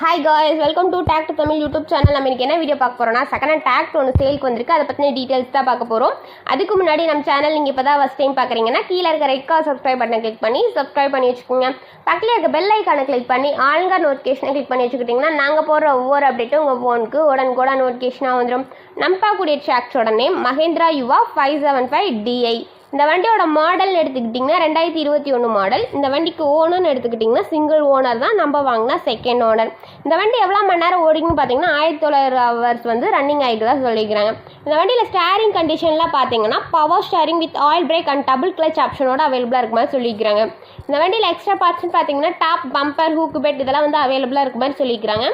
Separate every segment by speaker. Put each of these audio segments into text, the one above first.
Speaker 1: Hi guys welcome to take to Tamil YouTube channel நம்ம இன்றைக்கி என்ன வீடியோ பார்க்க போறோம்னா செகண்ட் ஹேண்ட் டேக்ட் ஒன்று சேலுக்கு வந்திருக்கு. அதை பற்றின டீட்டெயில்ஸ் தான் பார்க்க போகிறோம் அதுக்கு முன்னாடி நம்ம சேனல் நீங்கள் இப்போ தான் ஃபஸ்ட் டைம் பார்க்குறீங்கன்னா கீழே இருக்க ரெட் கார் சப்ஸ்கிரைப் பட்டனை கிளிக் பண்ணி சப்ஸ்கிரைப் பண்ணி வச்சுக்கோங்க. பக்கத்தில் இருக்க பெல் ஐக்கானை கிளிக் பண்ணி ஆளுங்க நோட்டிஃபிகேஷனை கிளிக் பண்ணி வச்சுக்கிட்டிங்கன்னா நாங்கள் போடுற ஒவ்வொரு அப்டேட்டும் உங்கள் ஃபோனுக்கு கூட நோட்டிஃபிகேஷனாக வந்துடும் நம்ம பார்க்கக்கூடிய ட்ராக்ஸோட name Mahindra Yuva five seven five DI இந்த வண்டியோட மாடல்னு எடுத்துக்கிட்டிங்கன்னா ரெண்டாயிரத்தி இருபத்தி ஒன்று மாடல் இந்த வண்டிக்கு ஓனர்னு எடுத்துக்கிட்டிங்கன்னா சிங்கிள் ஓனர் தான் நம்ம வாங்கினா செகண்ட் ஓனர் இந்த வண்டி எவ்வளோ மணி நேரம் ஓடிங்கன்னு பார்த்தீங்கன்னா ஆயிரத்தி தொள்ளாயிரம் ஹவர்ஸ் வந்து ரன்னிங் ஆகிட்டு தான் சொல்லிக்கிறாங்க இந்த வண்டியில் ஸ்டேரிங் கண்டிஷன்லாம் பார்த்தீங்கன்னா power steering with oil brake and double clutch ஆப்ஷனோட அவைலபிளாக இருக்க மாதிரி சொல்லிக்கிறாங்க இந்த வண்டியில் எக்ஸ்ட்ரா பார்ட்ஸ்னு பார்த்தீங்கன்னா டாப் பம்பர் ஹூக்கு பெட் இதெல்லாம் வந்து அவைலபிளாக இருக்க மாதிரி சொல்லிக்கிறாங்க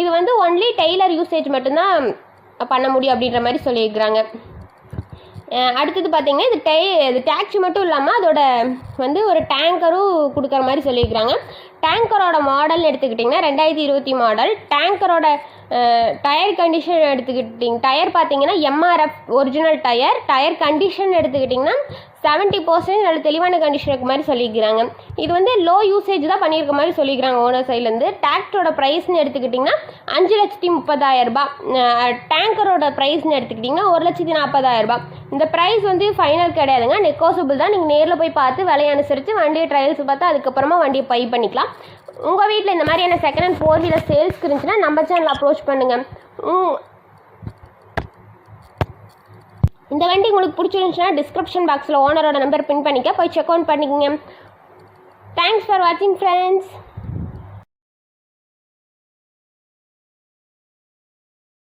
Speaker 1: இது வந்து ஒன்லி டெய்லர் யூசேஜ் மட்டும்தான் பண்ண முடியும் அப்படின்ற மாதிரி சொல்லியிருக்கிறாங்க. அடுத்தது பார்த்தீங்கன்னா இது டே இது டேக்ஸி மட்டும் இல்லாமல் அதோட வந்து ஒரு டேங்கரும் கொடுக்குற மாதிரி சொல்லியிருக்கிறாங்க. டேங்கரோட மாடல்னு எடுத்துக்கிட்டிங்கன்னா ரெண்டாயிரத்தி இருபத்தி மாடல் டேங்கரோட டயர் கண்டிஷன் எடுத்துக்கிட்டிங்க டயர் பார்த்தீங்கன்னா MRF original tyre tyre condition எடுத்துக்கிட்டிங்கன்னா செவன்ட்டி பர்சன்ட் நல்ல தெளிவான கண்டிஷன் இருக்க மாதிரி சொல்லியிருக்கிறாங்க. இது வந்து லோ யூசேஜ் தான் பண்ணியிருக்க மாதிரி சொல்லியிருக்கிறாங்க ஓனர் சைட்லேருந்து டேக்டரோட ப்ரைஸ்னு எடுத்துக்கிட்டிங்கன்னா அஞ்சு லட்சத்தி முப்பதாயிரம் ரூபாய். டேங்கரோட ப்ரைஸ்னு எடுத்துக்கிட்டிங்கன்னா ஒரு லட்சத்தி நாற்பதாயிரரூபா இந்த ப்ரைஸ் வந்து ஃபைனல் கிடையாதுங்க. நெக்கோசபிள் தான். நீங்கள் நேரில் போய் பார்த்து விலையை அனுசரித்து வண்டியை ட்ரையல்ஸ் பார்த்து அதுக்கப்புறமா வண்டியை பை பண்ணிக்கலாம். உங்கள் வீட்டில் இந்த மாதிரியான செகண்ட் ஹேண்ட் ஃபோர் வீலர் சேல்ஸ்க்கு இருந்துச்சுன்னா நம்ம சேனல் அப்ரோச் பண்ணுங்கள் இந்த வண்டி உங்களுக்கு பிடிச்சிருந்துச்சுன்னா டிஸ்கிரிப்ஷன் பாக்ஸில் ஓனரோட நம்பர் பின் பண்ணிக்க. போய் செக் அவுட் பண்ணிக்கங்க. தேங்க்ஸ் ஃபார் வாட்சிங் ஃப்ரெண்ட்ஸ்